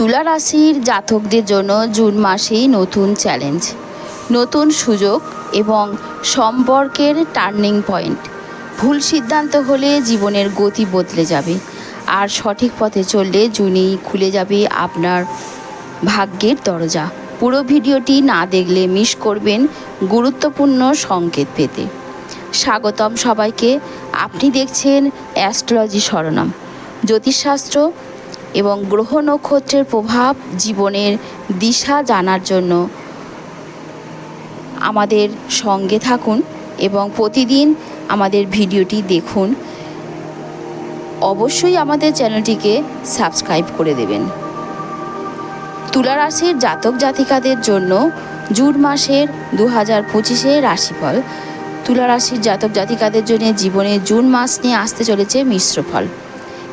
তুলা রাশির জাতকদের জন্য জুন মাসেই নতুন চ্যালেঞ্জ। নতুন সুযোগ এবং সম্পর্কের টার্নিং পয়েন্ট। ভুল সিদ্ধান্ত হলে জীবনের গতি বদলে যাবে। আর সঠিক পথে চললে জুনেই খুলে যাবে আপনার ভাগ্যের দরজা। পুরো ভিডিওটি না দেখলে মিস করবেন গুরুত্বপূর্ণ সংকেত পেতে। স্বাগতম সবাইকে। আপনি দেখছেন অ্যাস্ট্রোলজি সরনাম জ্যোতিষশাস্ত্র এবং গ্রহ নক্ষত্রের প্রভাব জীবনের দিশা জানার জন্য আমাদের সঙ্গে থাকুন এবং প্রতিদিন আমাদের ভিডিওটি দেখুন। অবশ্যই আমাদের চ্যানেলটিকে সাবস্ক্রাইব করে দেবেন। তুলা রাশির জাতক জাতিকাদের জন্য জুন মাসের দু হাজার পঁচিশে রাশিফল। তুলা রাশির জাতক জাতিকাদের জন্য জীবনে জুন মাস নিয়ে আসতে চলেছে মিশ্র ফল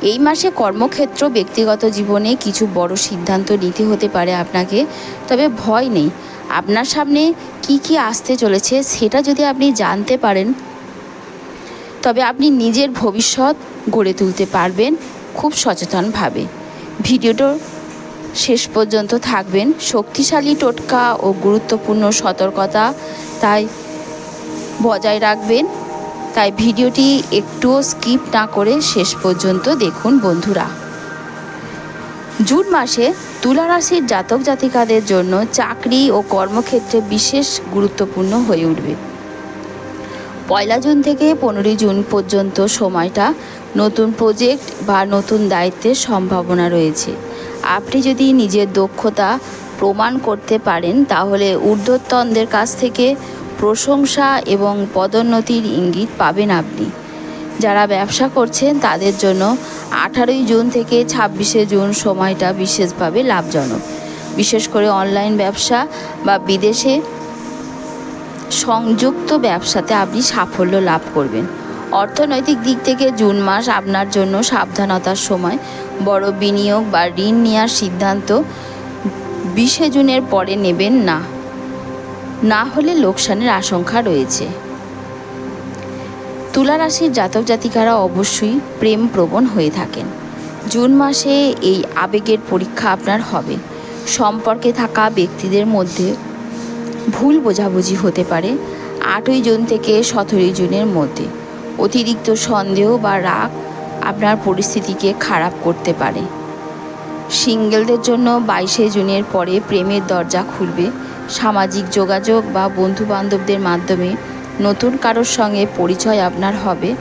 এই মাসে কর্মক্ষেত্র, ব্যক্তিগত জীবনে কিছু বড় সিদ্ধান্ত নিতে হতে পারে আপনাকে, তবে ভয় নেই। আপনার সামনে কি কি আসতে চলেছে সেটা যদি আপনি জানতে পারেন, তবে আপনি নিজের ভবিষ্যৎ গড়ে তুলতে পারবেন খুব সচেতনভাবে। ভিডিওটা শেষ পর্যন্ত থাকবেন। শক্তিশালী টোটকা ও গুরুত্বপূর্ণ সতর্কতা তাই বজায় রাখবেন। তাই ভিডিওটি একটুও স্কিপ না করে শেষ পর্যন্ত দেখুন বন্ধুরা। জুন মাসে তুলা রাশির জাতক জাতিকাদের জন্য চাকরি ও কর্মক্ষেত্রে বিশেষ গুরুত্বপূর্ণ হয়ে উঠবে। পয়লা জুন থেকে পনেরোই জুন পর্যন্ত সময়টা নতুন প্রজেক্ট বা নতুন দায়িত্বের সম্ভাবনা রয়েছে। আপনি যদি নিজের দক্ষতা প্রমাণ করতে পারেন, তাহলে ঊর্ধ্বতনদের কাছ থেকে প্রশংসা এবং পদোন্নতির ইঙ্গিত পাবেন আপনি। যারা ব্যবসা করছেন, তাদের জন্য আঠারোই জুন থেকে ছাব্বিশে জুন সময়টা বিশেষভাবে লাভজনক। বিশেষ করে অনলাইন ব্যবসা বা বিদেশে সংযুক্ত ব্যবসাতে আপনি সাফল্য লাভ করবেন। অর্থনৈতিক দিক থেকে জুন মাস আপনার জন্য সাবধানতার সময়। বড় বিনিয়োগ বা ঋণ নেওয়ার সিদ্ধান্ত বিশে জুনের পরে নেবেন না। না হলে লোকসানের আশঙ্কা রয়েছে। তুলা রাশির জাতক জাতিকারা অবশ্যই প্রেম প্রবণ হয়ে থাকেন। জুন মাসে এই আবেগের পরীক্ষা আপনার হবে। সম্পর্কে থাকা ব্যক্তিদের মধ্যে ভুল বোঝাবুঝি হতে পারে আটই জুন থেকে সতেরোই জুনের মধ্যে। অতিরিক্ত সন্দেহ বা রাগ আপনার পরিস্থিতিকে খারাপ করতে পারে। সিঙ্গেলদের জন্য বাইশে জুনের পরে প্রেমের দরজা খুলবে সামাজিক যোগাযোগ বা বন্ধু বান্ধবদের মাধ্যমে নতুন কারোর সঙ্গে পরিচয় আপনার হবে,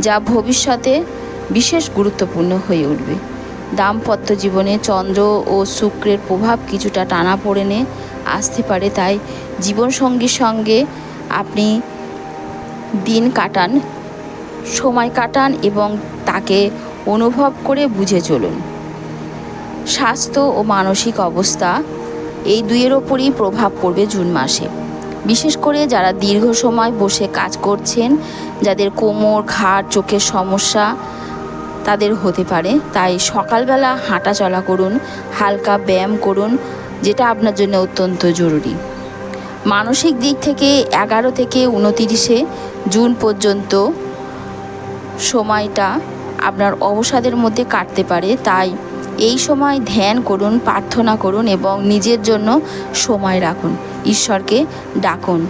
যা ভবিষ্যতে বিশেষ গুরুত্বপূর্ণ হয়ে উঠবে। দাম্পত্য জীবনে চন্দ্র ও শুক্রের প্রভাব কিছুটা টানা পড়েনে আসতে পারে, তাই জীবনসঙ্গীর সঙ্গে আপনি দিন কাটান, সময় কাটান এবং তাকে অনুভব করে বুঝে চলুন। স্বাস্থ্য ও মানসিক অবস্থা এই দুইয়ের ওপরই প্রভাব পড়বে জুন মাসে। বিশেষ করে যারা দীর্ঘ সময় বসে কাজ করছেন, যাদের কোমর, ঘাড়, চোখের সমস্যা তাদের হতে পারে, তাই সকালবেলা হাঁটা চলা করুন, হালকা ব্যায়াম করুন, যেটা আপনার জন্য অত্যন্ত জরুরি। মানসিক দিক থেকে এগারো থেকে উনতিরিশে জুন পর্যন্ত সময়টা আপনার অবসাদের মধ্যে কাটতে পারে, তাই এই সময় ধ্যান করুন, প্রার্থনা করুন এবং নিজের জন্য সময় রাখুন। ঈশ্বরকে ডাকুন।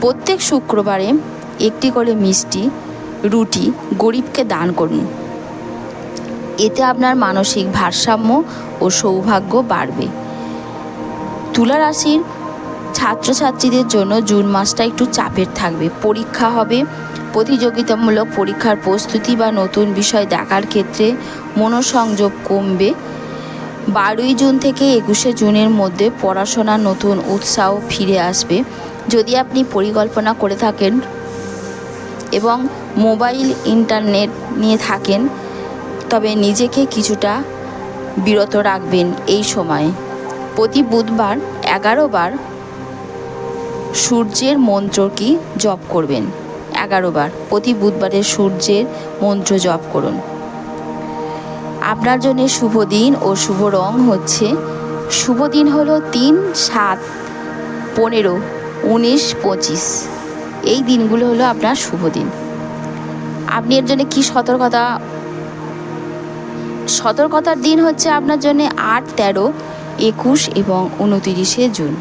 প্রত্যেক শুক্রবারে একটি করে মিষ্টি, রুটি গরিবকে দান করুন। এতে আপনার মানসিক ভারসাম্য ও সৌভাগ্য বাড়বে। তুলা রাশির ছাত্রছাত্রীদের জন্য জুন মাসটা একটু চাপের থাকবে। পরীক্ষা হবে প্রতিযোগিতামূলক পরীক্ষার প্রস্তুতি বা নতুন বিষয় দেখার ক্ষেত্রে মনোসংযোগ কমবে। বারোই জুন থেকে একুশে জুনের মধ্যে পড়াশোনার নতুন উৎসাহ ফিরে আসবে। যদি আপনি পরিকল্পনা করে থাকেন এবং মোবাইল, ইন্টারনেট নিয়ে থাকেন, তবে নিজেকে কিছুটা বিরত রাখবেন এই সময়ে। প্রতি বুধবার এগারো বার সূর্যের মন্ত্র কি জপ করবেন। এগারো বার প্রতি বুধবারে সূর্যের মন্ত্র জপ করুন। আপনার জন্য শুভ দিন ও শুভ রং হচ্ছে, শুভ দিন হলো তিন, সাত, পনেরো, উনিশ, পঁচিশ। এই দিনগুলো হলো আপনার শুভ দিন। আপনি এর জন্য কী সতর্কতা, সতর্কতার দিন হচ্ছে আপনার জন্য আট, তেরো, একুশ এবং উনতিরিশে জুন।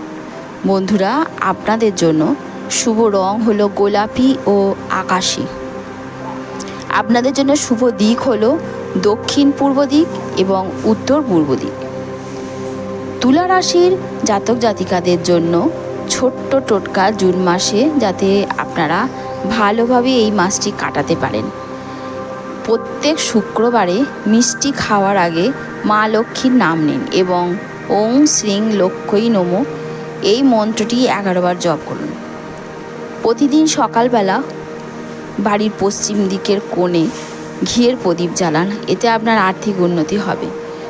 বন্ধুরা, আপনাদের জন্য শুভ রং হলো গোলাপি ও আকাশি। আপনাদের জন্য শুভ দিক হলো দক্ষিণ পূর্ব দিক এবং উত্তর পূর্ব দিক। তুলা রাশির জাতক জাতিকাদের জন্য ছোট্ট টোটকা জুন মাসে যাতে আপনারা ভালোভাবে এই মাসটি কাটাতে পারেন। প্রত্যেক শুক্রবারে মিষ্টি খাওয়ার আগে মা লক্ষ্মীর নাম নিন এবং ওং শ্রীং লক্ষ্মী নমো। এই মন্ত্রটি এগারোবার জপ করুন। প্রতিদিন সকালবেলা বাড়ির পশ্চিম দিকের কোণে ঘিয়ের প্রদীপ জ্বালান। এতে আপনার আর্থিক উন্নতি হবে।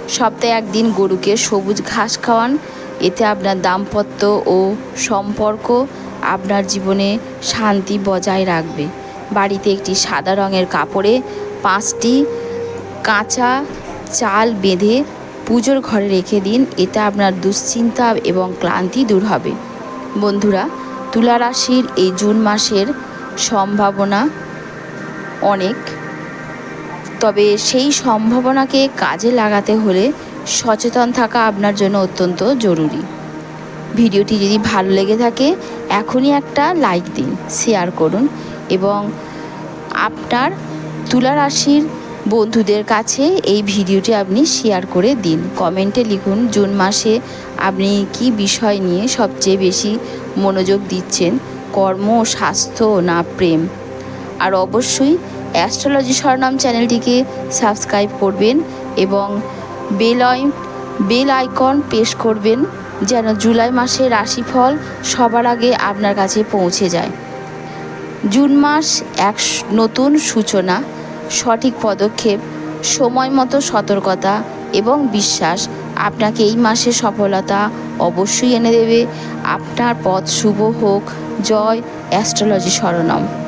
সপ্তাহে একদিন গরুকে সবুজ ঘাস খাওয়ান। এতে আপনার দাম্পত্য ও সম্পর্ক আপনার জীবনে শান্তি বজায় রাখবে। বাড়িতে একটি সাদা রঙের কাপড়ে পাঁচটি কাঁচা চাল বেঁধে পুজোর ঘরে রেখে দিন। এতে আপনার দুশ্চিন্তা এবং ক্লান্তি দূর হবে। বন্ধুরা তুলা রাশির এই জুন মাসের সম্ভাবনা অনেক। তবে সেই সম্ভাবনাকে কাজে লাগাতে হলে সচেতন থাকা আপনার জন্য অত্যন্ত জরুরি। ভিডিওটি যদি ভালো লেগে থাকে, এখনই একটা লাইক দিন, শেয়ার করুন এবং আপনার তুলা রাশির বন্ধুদের কাছে এই ভিডিওটি আপনি শেয়ার করে দিন। কমেন্টে লিখুন, জুন মাসে আপনি কি বিষয় নিয়ে সবচেয়ে বেশি মনোযোগ দিচ্ছেন? কর্ম, স্বাস্থ্য না প্রেম? আর অবশ্যই অ্যাস্ট্রোলজি স্বর্ণাম চ্যানেলটিকে সাবস্ক্রাইব করবেন এবং বেল বেল আইকন পেশ করবেন যেন জুলাই মাসে রাশিফল সবার আগে আপনার কাছে পৌঁছে যায়। জুন মাস এক নতুন সূচনা। সঠিক পদক্ষেপ, সময় মতো সতর্কতা এবং বিশ্বাস আপনাকে এই মাসে সফলতা অবশ্যই এনে দেবে। আপনার পথ শুভ হোক। জয় অ্যাস্ট্রোলজি শরণম